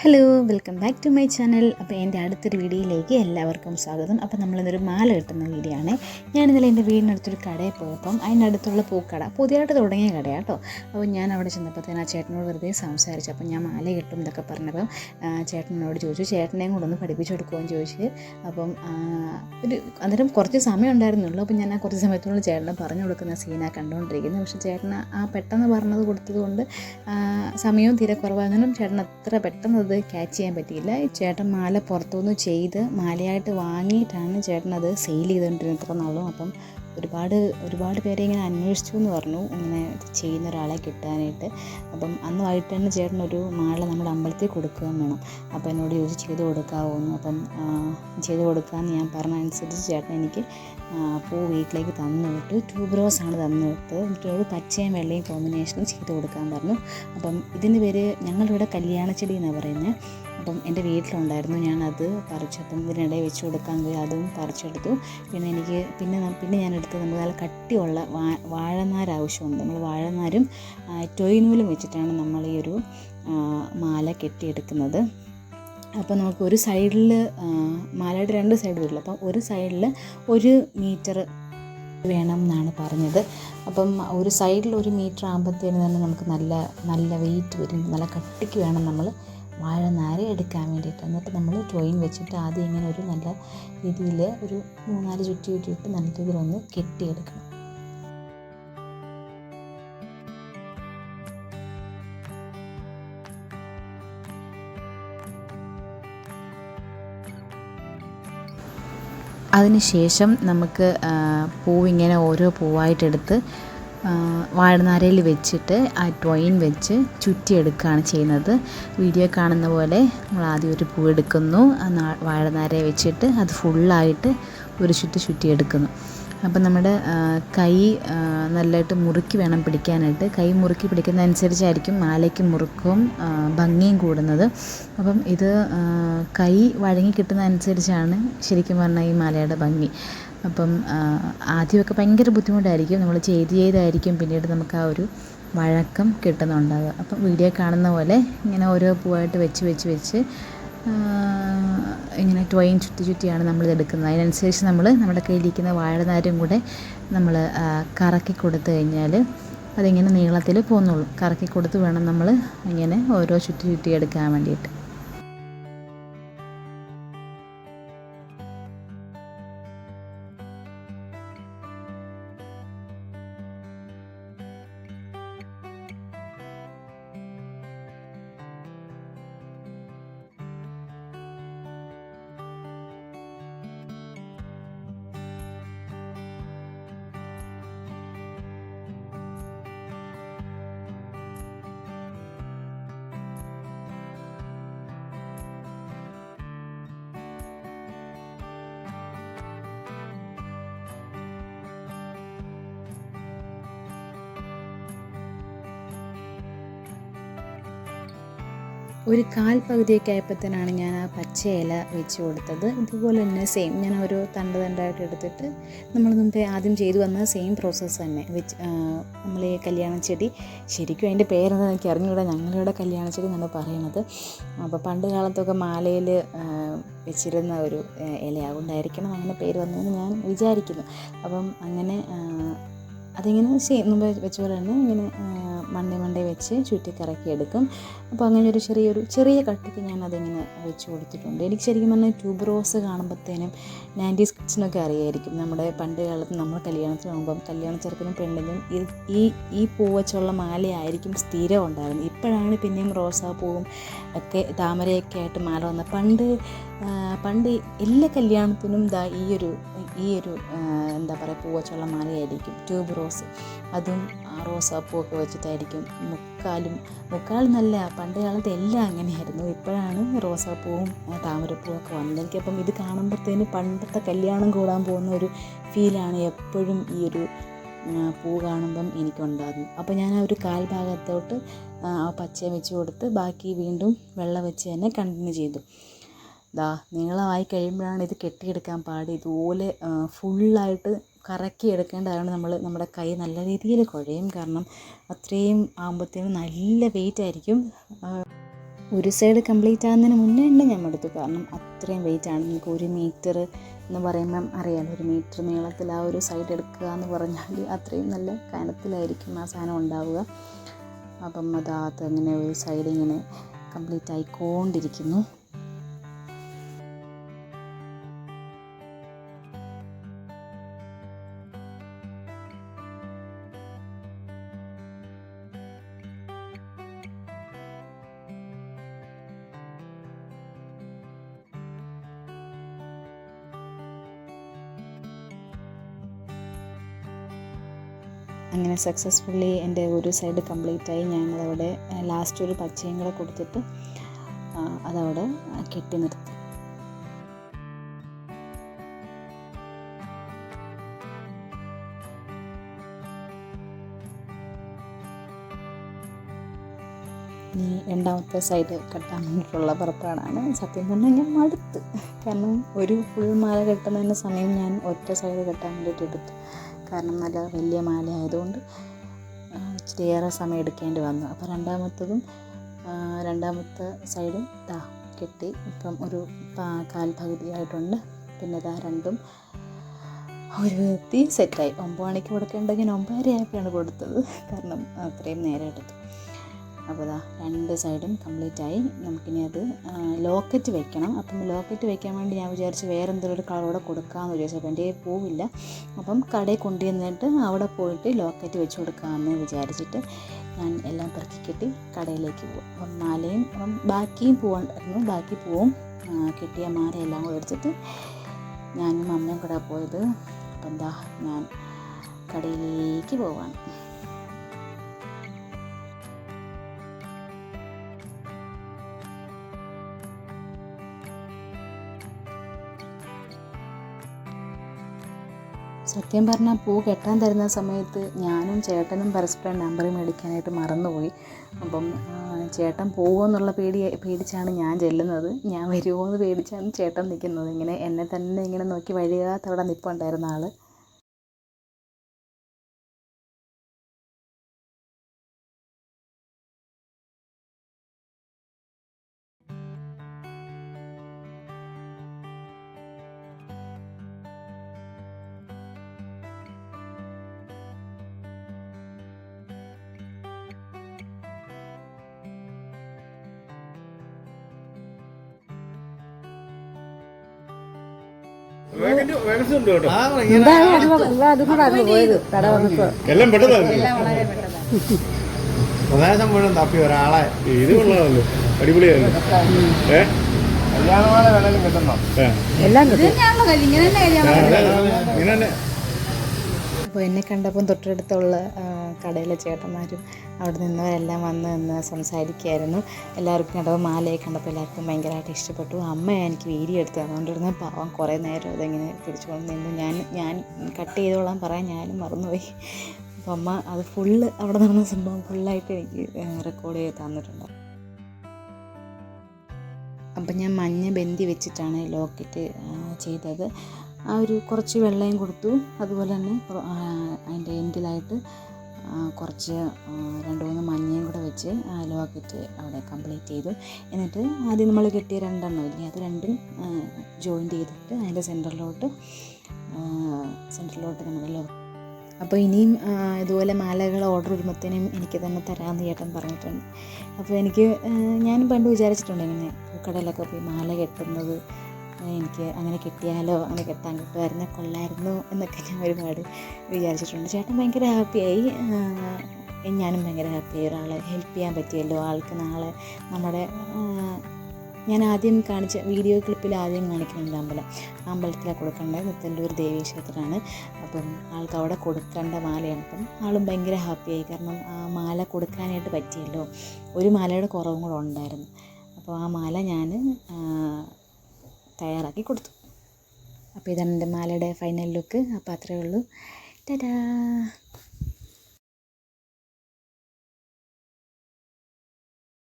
Hello welcome back to my channel അപ്പോൾ എന്റെ അടുത്തൊരു വീഡിയോയിലേക്ക് എല്ലാവർക്കും സ്വാഗതം. അപ്പോൾ നമ്മളിന്നൊരു മാല കിട്ടുന്ന വീഡിയോ ആണ് ഞാൻ ഇന്നലെ എന്റെ വീടിനടുത്തൊരു കടയിൽ പോയപ്പം അതിന്റെ അടുത്തുള്ള പൂക്കട പുതിയതായിട്ട് തുടങ്ങിയ കടയാണ് കേട്ടോ അപ്പോൾ ഞാൻ അവിടെ ചെന്നപ്പോഴത്തേന് ആ ചേട്ടനോട് വെറുതെ സംസാരിച്ചു. അപ്പോൾ ഞാൻ മാല കിട്ടും എന്നൊക്കെ പറഞ്ഞപ്പം ചേട്ടനോട് ചോദിച്ചു. ചേട്ടനെയും കൂടെ ഒന്ന് പഠിപ്പിച്ചു കൊടുക്കുമെന്ന് ചോദിച്ച്. അപ്പം ഒരു അന്നേരം കുറച്ച് സമയം ഉണ്ടായിരുന്നുള്ളൂ. അപ്പം ഞാൻ ആ കുറച്ച് സമയത്തുള്ള ചേട്ടനെ പറഞ്ഞു കൊടുക്കുന്ന സീനാണ് കണ്ടുകൊണ്ടിരിക്കുന്നത് പക്ഷേ ചേട്ടന് ആ പെട്ടെന്ന് പറഞ്ഞത് കൊടുത്തതുകൊണ്ട് കൊണ്ട് സമയവും തീരെ കുറവാണെങ്കിലും ചേട്ടൻ അത്ര പെട്ടെന്ന് അത് ക്യാച്ച് ചെയ്യാൻ പറ്റിയില്ല. ചേട്ടൻ മാല പുറത്തുനിന്ന് ചെയ്ത് മാലയായിട്ട് വാങ്ങിയിട്ടാണ് ചേട്ടനത് സെയിൽ ചെയ്തുകൊണ്ടിരുന്നത് ഇത്ര നാളും. അപ്പം ഒരുപാട് ഒരുപാട് പേരെ ഇങ്ങനെ അന്വേഷിച്ചു എന്ന് പറഞ്ഞു. ഇങ്ങനെ ചെയ്യുന്ന ഒരാളെ കിട്ടാനായിട്ട്. അപ്പം അന്ന് വൈകിട്ട് തന്നെ ചേട്ടൻ ഒരു നമ്മുടെ അമ്പലത്തിൽ കൊടുക്കുകയും വേണം. അപ്പം എന്നോട് ചോദിച്ചു ചെയ്ത് കൊടുക്കാമോ എന്ന് അപ്പം ചെയ്ത് കൊടുക്കാമെന്ന് ഞാൻ പറഞ്ഞ അനുസരിച്ച് ചേട്ടൻ എനിക്ക് പൂ വീട്ടിലേക്ക് തന്നു വിട്ടു. ട്യൂബ് റോസ് ആണ് തന്നു വിട്ടത്. എന്നിട്ട് ഒരു പച്ചയും വെള്ളയും കോമ്പിനേഷനും ചെയ്ത് കൊടുക്കാൻ പറഞ്ഞു. അപ്പം ഇതിന്റെ പേര് ഞങ്ങളിവിടെ കല്യാണച്ചെടി എന്നാണ് പറയുന്നത്. അപ്പം എന്റെ വീട്ടിലുണ്ടായിരുന്നു. ഞാനത് പറിച്ചപ്പം ഇതിനിടയിൽ വെച്ച് കൊടുക്കാൻ പോയി അതും പറിച്ചെടുത്തു. പിന്നെ എനിക്ക് പിന്നെ പിന്നെ ഞാൻ എടുത്തത് നമുക്ക് നല്ല കട്ടിയുള്ള വാ ആവശ്യമുണ്ട്. നമ്മൾ വാഴനാരും ടൊയ്നൂലും നൂലും വെച്ചിട്ടാണ് നമ്മൾ ഈ ഒരു മാല കെട്ടിയെടുക്കുന്നത്. അപ്പോൾ നമുക്ക് ഒരു സൈഡിൽ മാലയുടെ രണ്ട് സൈഡ് വരില്ല അപ്പം ഒരു സൈഡിൽ ഒരു മീറ്റർ വേണം എന്നാണ് പറഞ്ഞത്. അപ്പം ഒരു സൈഡിൽ ഒരു മീറ്റർ ആകുമ്പോഴത്തേന് തന്നെ നമുക്ക് നല്ല നല്ല വെയിറ്റ് വരും. നല്ല കട്ടിക്ക് വേണം നമ്മൾ വാഴനാര എടുക്കാൻ വേണ്ടിയിട്ട്. എന്നിട്ട് നമ്മൾ ട്രോയിൻ വെച്ചിട്ട് ആദ്യം ഇങ്ങനെ ഒരു നല്ല രീതിയിൽ ഒരു മൂന്നാൽ ചുറ്റി ചുറ്റിയിട്ട് നല്ല രീതിയിൽ ഒന്ന് കെട്ടിയെടുക്കണം. അതിനുശേഷം നമുക്ക് പൂവിങ്ങനെ ഓരോ പൂവായിട്ടെടുത്ത് വാഴനാരയിൽ വെച്ചിട്ട് ആ ടൊയിൻ വെച്ച് ചുറ്റിയെടുക്കുകയാണ് ചെയ്യുന്നത്. വീഡിയോ കാണുന്ന പോലെ നമ്മൾ ആദ്യം ഒരു പൂ എടുക്കുന്നു. ആ വാഴനാരയെ വെച്ചിട്ട് അത് ഫുള്ളായിട്ട് ഒരു ചുറ്റി ചുറ്റിയെടുക്കുന്നു. അപ്പം നമ്മുടെ കൈ നല്ലതായിട്ട് മുറുക്കി വേണം പിടിക്കാനായിട്ട്. കൈ മുറുക്കി പിടിക്കുന്നതനുസരിച്ചായിരിക്കും മാലയ്ക്ക് മുറുക്കും ഭംഗിയും കൂടുന്നത്. അപ്പം ഇത് കൈ വഴങ്ങി കിട്ടുന്നതനുസരിച്ചാണ് ശരിക്കും പറഞ്ഞാൽ ഈ മാലയുടെ ഭംഗി. അപ്പം ആദ്യമൊക്കെ ഭയങ്കര ബുദ്ധിമുട്ടായിരിക്കും. നമ്മൾ ചെയ്ത് ചെയ്തായിരിക്കും പിന്നീട് നമുക്ക് ആ ഒരു വഴക്കം കിട്ടുന്നുണ്ടാവുക. അപ്പം വീഡിയോ കാണുന്ന പോലെ ഇങ്ങനെ ഓരോ പൂവായിട്ട് വെച്ച് വെച്ച് വെച്ച് ഇങ്ങനെ ടോയിൻ ചുറ്റി ചുറ്റിയാണ് നമ്മളിത് എടുക്കുന്നത് അതിനനുസരിച്ച് നമ്മൾ നമ്മുടെ കയ്യിലിരിക്കുന്ന വാഴനാരും കൂടെ നമ്മൾ കറക്കി കൊടുത്തു കഴിഞ്ഞാൽ അതിങ്ങനെ നീളത്തിൽ പോന്നോളും. കറക്കി കൊടുത്ത് വേണം നമ്മൾ ഇങ്ങനെ ഓരോ ചുറ്റി ചുറ്റി എടുക്കാൻ വേണ്ടിയിട്ട്. ഒരു കാൽ പകുതിയൊക്കെ ആയപ്പോഴത്തേനാണ് ഞാൻ ആ പച്ച ഇല വെച്ച് കൊടുത്തത്. ഇതുപോലെ തന്നെ സെയിം ഞാൻ ഓരോ തണ്ട് തണ്ടായിട്ട് എടുത്തിട്ട് നമ്മൾ മുമ്പേ ആദ്യം ചെയ്തു വന്ന സെയിം പ്രോസസ്സ് തന്നെ. വെച്ച് നമ്മൾ ഈ കല്യാണ ചെടി ശരിക്കും അതിന്റെ പേരെന്താ എനിക്ക് അറിഞ്ഞുകൂടാ ഞങ്ങളിവിടെ കല്യാണ ചെടി എന്നാണ് പറയണത്. അപ്പോൾ പണ്ട് കാലത്തൊക്കെ മാലയിൽ വെച്ചിരുന്ന ഒരു ഇലയാകൊണ്ടായിരിക്കണം അങ്ങനെ പേര് വന്നതെന്ന് ഞാൻ വിചാരിക്കുന്നു. അപ്പം അങ്ങനെ അതിങ്ങനെ സെയിം മുമ്പ് വെച്ച പോലെ തന്നെ ഇങ്ങനെ മണ്ടേ മണ്ടേ വെച്ച് ചുറ്റിക്കറക്കി എടുക്കും. അപ്പോൾ അങ്ങനെ ഒരു ചെറിയൊരു ചെറിയ കട്ടിക്ക് ഞാൻ അതിങ്ങനെ വെച്ച് കൊടുത്തിട്ടുണ്ട്. എനിക്ക് ശരിക്കും പറഞ്ഞാൽ ട്യൂബ് റോസ് കാണുമ്പോഴത്തേനും നയന്റീസ് കിഡ്സിനൊക്കെ അറിയായിരിക്കും. നമ്മുടെ പണ്ട് കാലത്ത് നമ്മൾ കല്യാണത്തിന് പോകുമ്പം കല്യാണ ചെറുക്കനും പെണ്ണിനും ഈ ഈ പൂ വെച്ചുള്ള മാലയായിരിക്കും സ്ഥിരം ഉണ്ടായിരുന്നത്. ഇപ്പോഴാണ് പിന്നെയും റോസാപ്പൂവും ഒക്കെ താമരയൊക്കെ ആയിട്ട് മാല വന്നത്. പണ്ട് പണ്ട് എല്ലാ കല്യാണത്തിനും ദാ ഈയൊരു ഈയൊരു എന്താ പറയുക പൂവച്ചുള്ള മാലയായിരിക്കും. Tube rose. അതും റോസാപ്പൂവൊക്കെ വെച്ചിട്ടായിരിക്കും. മുക്കാലും മുക്കാൽ നല്ല പണ്ട് കാലത്ത് എല്ലാം അങ്ങനെയായിരുന്നു. ഇപ്പോഴാണ് റോസാപ്പൂവും താമരപ്പൂവും ഒക്കെ വന്നത്. എനിക്കപ്പം ഇത് കാണുമ്പോഴത്തേന് പണ്ടത്തെ കല്യാണം കൂടാൻ പോകുന്ന ഒരു ഫീലാണ് എപ്പോഴും ഈ ഒരു പൂ കാണുമ്പം എനിക്കുണ്ടാകുന്നു അപ്പോൾ ഞാൻ ആ ഒരു കാൽഭാഗത്തോട്ട് ആ പച്ച വെച്ച് കൊടുത്ത് ബാക്കി വീണ്ടും വെള്ളം വെച്ച് തന്നെ കണ്ടിന്യൂ ചെയ്തു. ദാ നീളമായി കഴിയുമ്പോഴാണ് ഇത് കെട്ടിയെടുക്കാൻ പാട്. ഇതുപോലെ ഫുള്ളായിട്ട് കറക്കി എടുക്കേണ്ടതാണ് നമ്മൾ നമ്മുടെ കൈ നല്ല രീതിയിൽ കുഴയും. കാരണം അത്രയും ആകുമ്പോഴത്തേനും നല്ല വെയിറ്റ് ആയിരിക്കും. ഒരു സൈഡ് കംപ്ലീറ്റ് ആകുന്നതിന് മുന്നേ ഉണ്ട് ഞാൻ എടുത്തു. കാരണം അത്രയും വെയിറ്റ് ആണ്. നമുക്ക് ഒരു മീറ്റർ എന്ന് പറയുമ്പം അറിയാലോ ഒരു മീറ്റർ നീളത്തിൽ ആ ഒരു സൈഡ് എടുക്കുക എന്ന് പറഞ്ഞാൽ അത്രയും നല്ല കനത്തിലായിരിക്കും ആ സാധനം ഉണ്ടാവുക. അപ്പം അതാകത്ത് അങ്ങനെ ഒരു സൈഡ് ഇങ്ങനെ കംപ്ലീറ്റ് ആയിക്കൊണ്ടിരിക്കുന്നു. അങ്ങനെ സക്സസ്ഫുള്ളി എന്റെ ഒരു സൈഡ് കംപ്ലീറ്റ് ആയി ഞാനതവിടെ ലാസ്റ്റ് ഒരു പച്ചയും കൂടെ കൊടുത്തിട്ട് അതവിടെ കെട്ടി നിർത്തി. ഇനി രണ്ടാമത്തെ സൈഡ് കെട്ടാൻ വേണ്ടിയിട്ടുള്ള പുറപ്പാടാണ്. സത്യം പറഞ്ഞാൽ ഞാൻ മടുത്ത്. കാരണം ഒരു ഫുൾ മാല കെട്ടുന്നതിന്റെ സമയം ഞാൻ ഒറ്റ സൈഡ് കെട്ടാൻ വേണ്ടിയിട്ട് എടുത്തു. കാരണം നല്ല വലിയ മാല ആയതുകൊണ്ട് ആ, ഇച്ചിരിയേറെ സമയം എടുക്കേണ്ടി വന്നു. അപ്പോൾ രണ്ടാമത്തതും രണ്ടാമത്തെ സൈഡും താ കെട്ടി ഇപ്പം ഒരു കാൽപകുതിയായിട്ടുണ്ട് പിന്നെ ഇതാ രണ്ടും ഒരു വിധത്തി സെറ്റായി. ഒമ്പത് മണിക്ക് കൊടുക്കേണ്ടെങ്കിൽ ഒമ്പതര ആയപ്പോഴാണ് കൊടുത്തത്. കാരണം അത്രയും നേരം എടുത്തു. അപ്പോൾ ഇതാ രണ്ട് സൈഡും കംപ്ലീറ്റ് ആയി. നമുക്കിനി അത് ലോക്കറ്റ് വെക്കണം. അപ്പം ലോക്കറ്റ് വെക്കാൻ വേണ്ടി ഞാൻ വിചാരിച്ച് വേറെ എന്തെങ്കിലും ഒരു കളറോടെ കൊടുക്കാമെന്ന് വിചാരിച്ചു. അപ്പം എന്റെ പൂവില്ല. അപ്പം കടയിൽ കൊണ്ടുവന്നിട്ട് അവിടെ പോയിട്ട് ലോക്കറ്റ് വെച്ച് കൊടുക്കാമെന്ന് വിചാരിച്ചിട്ട് ഞാൻ എല്ലാം പെറുക്കി കെട്ടി കടയിലേക്ക് പോകും. അപ്പം മാലയും അപ്പം ബാക്കിയും പോകണ്ടായിരുന്നു ബാക്കി പൂവും കിട്ടിയ മാലയെല്ലാം കൂടെ എടുത്തിട്ട് ഞാനും അമ്മയും കൂടെ പോയത്. അപ്പം എന്താ ഞാൻ കടയിലേക്ക് പോവാണ്. സത്യം പറഞ്ഞാൽ പൂ കെട്ടാൻ തരുന്ന സമയത്ത് ഞാനും ചേട്ടനും പരസ്പരം നമ്പർ മേടിക്കാനായിട്ട് മറന്നുപോയി. അപ്പം ചേട്ടൻ പോകുമോ എന്നുള്ള പേടി പേടിച്ചാണ് ഞാൻ ചെല്ലുന്നത്. ഞാൻ വരുമോ എന്ന് പേടിച്ചാണ് ചേട്ടൻ നിൽക്കുന്നത് ഇങ്ങനെ എന്നെ തന്നെ ഇങ്ങനെ നോക്കി വഴിയാത്തവിടെ നിൽപ്പുണ്ടായിരുന്ന ആൾ എല്ലാം പ്രദേശം മുഴുവൻ തപ്പി ഒരാളെ. ഇത് കൊള്ളാമല്ലോ. അടിപൊളിയായിരുന്നു. ഏ? കല്യാണമാല വേണേലും കിട്ടണം? എല്ലാം. ഇങ്ങനെ തന്നെ. അപ്പോൾ എന്നെ കണ്ടപ്പം തൊട്ടടുത്തുള്ള കടയിലെ ചേട്ടന്മാരും അവിടെ നിന്നവരെല്ലാം വന്ന് നിന്ന് സംസാരിക്കുകയായിരുന്നു. എല്ലാവർക്കും കണ്ടപ്പോൾ മാലയെ കണ്ടപ്പോൾ എല്ലാവർക്കും ഭയങ്കരമായിട്ട് ഇഷ്ടപ്പെട്ടു. അമ്മ എനിക്ക് വീഡിയോ എടുത്ത് തന്നുകൊണ്ടിരുന്ന പാവം കുറേ നേരം അതിങ്ങനെ പിടിച്ചുകൊണ്ട് നിന്നു ഞാൻ ഞാൻ കട്ട് ചെയ്തോളാം പറയാൻ ഞാനും മറന്നുപോയി. അപ്പോൾ അമ്മ അത് ഫുള്ള് അവിടെ നടന്ന സംഭവം ഫുള്ളായിട്ട് എനിക്ക് റെക്കോർഡ് ചെയ്ത് തന്നിട്ടുണ്ട്. അപ്പം ഞാൻ മഞ്ഞ ബന്തി വെച്ചിട്ടാണ് ലോക്കറ്റ് ചെയ്തത്. ആ ഒരു കുറച്ച് വെള്ളയും കൊടുത്തു. അതുപോലെ തന്നെ അതിന്റെ എൻഡിലായിട്ട് കുറച്ച് രണ്ട് മൂന്ന് മഞ്ഞയും കൂടെ വെച്ച് ആ ലോക്കറ്റ് അവിടെ കംപ്ലീറ്റ് ചെയ്തു. എന്നിട്ട് ആദ്യം നമ്മൾ കെട്ടിയ രണ്ടെണ്ണം ഇല്ലേ? അത് രണ്ടും ജോയിന്റ് ചെയ്തിട്ട് അതിന്റെ സെന്ററിലോട്ട് സെന്ററിലോട്ട് നമ്മുടെ ലോ അപ്പോൾ ഇനിയും ഇതുപോലെ മാലകൾ ഓർഡർ വരുമ്പോഴത്തേനും എനിക്ക് തന്നെ തരാമെന്ന് ചേട്ടൻ പറഞ്ഞിട്ടുണ്ട്. അപ്പോൾ എനിക്ക് ഞാൻ പണ്ട് വിചാരിച്ചിട്ടുണ്ട് ഇങ്ങനെ പൂക്കടയിലൊക്കെ പോയി മാല കെട്ടുന്നത് എനിക്ക് അങ്ങനെ കിട്ടിയാലോ? അങ്ങനെ കിട്ടാൻ കിട്ടുമായിരുന്നു? കൊള്ളായിരുന്നു എന്നൊക്കെ ഞാൻ ഒരുപാട് വിചാരിച്ചിട്ടുണ്ട്. ചേട്ടൻ ഭയങ്കര ഹാപ്പിയായി ഞാനും ഭയങ്കര ഹാപ്പിയായി ഒരാളെ ഹെൽപ്പ് ചെയ്യാൻ പറ്റിയല്ലോ? ആൾക്ക് നാളെ നമ്മുടെ ഞാൻ ആദ്യം കാണിച്ച വീഡിയോ ക്ലിപ്പിൽ ആദ്യം കാണിക്കുന്നുണ്ട് അമ്പലം അമ്പലത്തിലാണ് കൊടുക്കേണ്ടത്. മുത്തല്ലൂർ ദേവീ ക്ഷേത്രമാണ് അപ്പം ആൾക്ക് അവിടെ കൊടുക്കേണ്ട മാലയാണ്. അപ്പം ആളും ഭയങ്കര ഹാപ്പിയായി കാരണം ആ മാല കൊടുക്കാനായിട്ട് പറ്റിയല്ലോ? ഒരു മാലയുടെ കുറവും കൂടെ ഉണ്ടായിരുന്നു. അപ്പോൾ ആ മാല ഞാൻ തയ്യാറാക്കി കൊടുത്തു. അപ്പോൾ ഇതാണ് എന്റെ മാലയുടെ ഫൈനൽ ലുക്ക് അപ്പോൾ അത്രയേ ഉള്ളൂ. ടാറ്റാ.